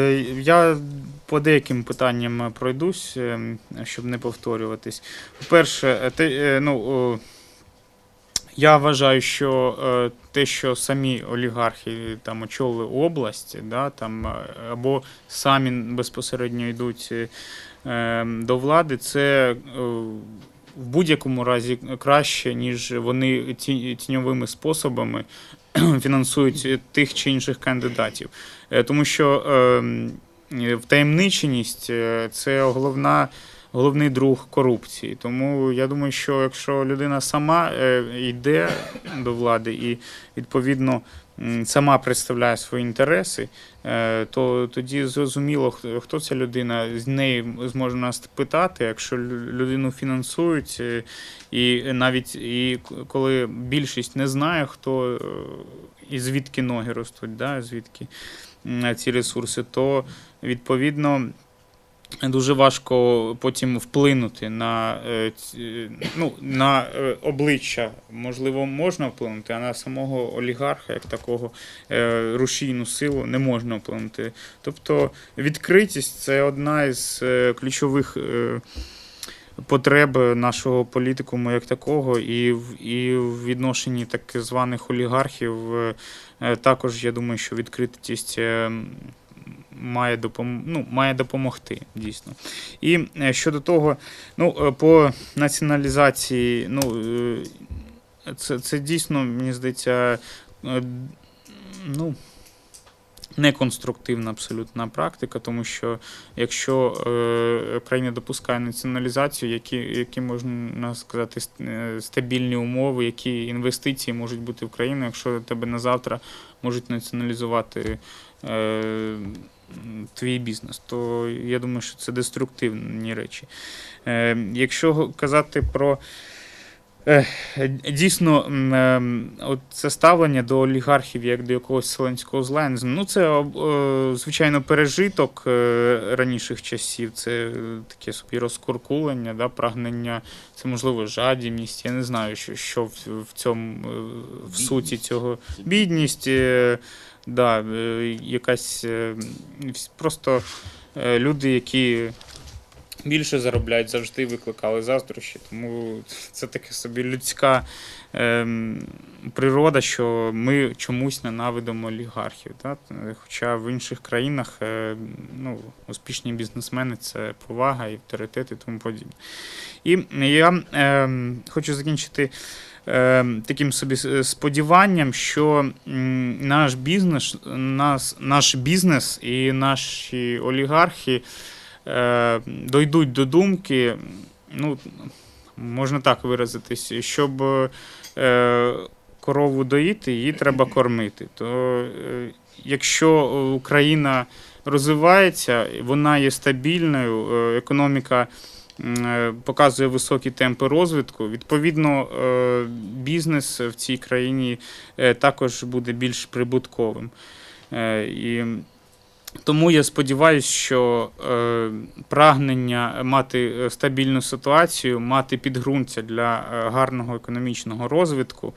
Е, Я по деяким питанням пройдусь, е, щоб не повторюватись. По-перше, е, е, ну, я вважаю, що е, те, що самі олігархи там очолили область, да, там, е, або самі безпосередньо йдуть е, е, до влади, це е, в будь-якому разі краще, ніж вони ті- тіньовими способами фінансують тих чи інших кандидатів. Е, Тому що ем, е, втаємниченість е, це головна, головний друг корупції. Тому я думаю, що якщо людина сама е, йде до влади і відповідно сама представляє свої інтереси, е, то тоді зрозуміло, хто- ця людина. З неї зможна спитати, якщо людину фінансують, е, і навіть і коли більшість не знає, хто е, і звідки ноги ростуть, да, звідки ці ресурси, то відповідно. Дуже важко потім вплинути на, е, ну, на е, обличчя. Можливо, можна вплинути, а на самого олігарха, як такого е, рушійну силу, не можна вплинути. Тобто відкритість це одна із ключових потреб нашого політикуму як такого, і і в відношенні так званих олігархів також я думаю, що відкритість. Має допом... ну, має допомогти дійсно. І е, щодо того, ну е, по націоналізації, ну е, це, це дійсно, мені здається, ну, неконструктивна абсолютна практика, тому що якщо е, країна допускає націоналізацію, які, які можна сказати е, стабільні умови, які інвестиції можуть бути в країну, якщо тебе на завтра можуть націоналізувати. Е, Твій бізнес, то я думаю, що це деструктивні речі. Е, якщо казати про дійсно ем, от це ставлення до олігархів як до якогось селенського зла, ну це е, звичайно пережиток е, раніших часів, це таке собі розкуркулення, да, прагнення, це можливо жадібність. Я не знаю, що, що в, в цьому е, в суті цього бідність. Да, якась просто люди, які більше заробляють, завжди викликали заздрощі. Тому це таке собі людська ем, природа, що ми чомусь ненавидимо олігархів. Да? Хоча в інших країнах е, ну, успішні бізнесмени це повага і авторитет і тому подібне. І я ем, хочу закінчити е, таким собі сподіванням, що наш бізнес, нас, наш бізнес і наші олігархи е, дойдуть до думки, ну, можна так виразитись, щоб е, корову доїти, її треба кормити. То е, якщо Україна розвивається, вона є стабільною, е, економіка е, показує високі темпи розвитку. Відповідно, е, бізнес в цій країні е, також буде більш прибутковим. Е, І тому я сподіваюся, що е, прагнення мати е, стабільну ситуацію, мати підґрунтя для е, гарного економічного розвитку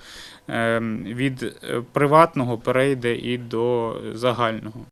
е, від е, приватного перейде і до загального.